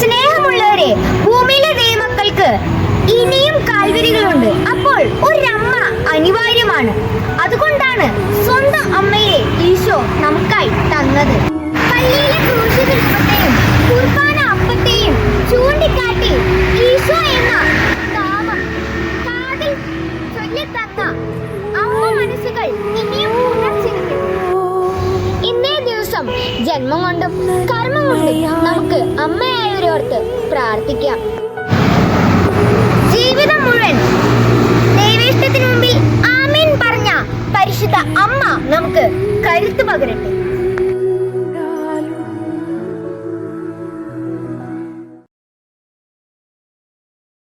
സ്നേഹമുള്ളവരെ ഭൂമിയിലെ ദൈവമക്കൾക്ക് ഇനിയും കാൽവരികളുണ്ട്. അപ്പോൾ ഒരമ്മ അനിവാര്യമാണ്. അതുകൊണ്ടാണ് സ്വന്തം അമ്മയെ ഈശോ നമുക്കായി തന്നത്. പള്ളിയിലെ ക്രൂശിതത്തെയും കുർബാന അപ്പത്തെയും ചൂണ്ടിക്കാട്ടി ഈശോ എന്ന നാമം കാതിൽ ചൊല്ലിത്തന്ന ദിവസം ജന്മം കൊണ്ടും കർമ്മം കൊണ്ടും നമുക്ക് അമ്മയായവരോർത്ത് പ്രാർത്ഥിക്കാം. ജീവിതം മുഴുവൻ ദൈവേഷ്ടത്തിന് മുമ്പിൽ ആമീൻ പറഞ്ഞ പരിശുദ്ധ അമ്മ നമുക്ക് കരുത്ത് പകരട്ടെ.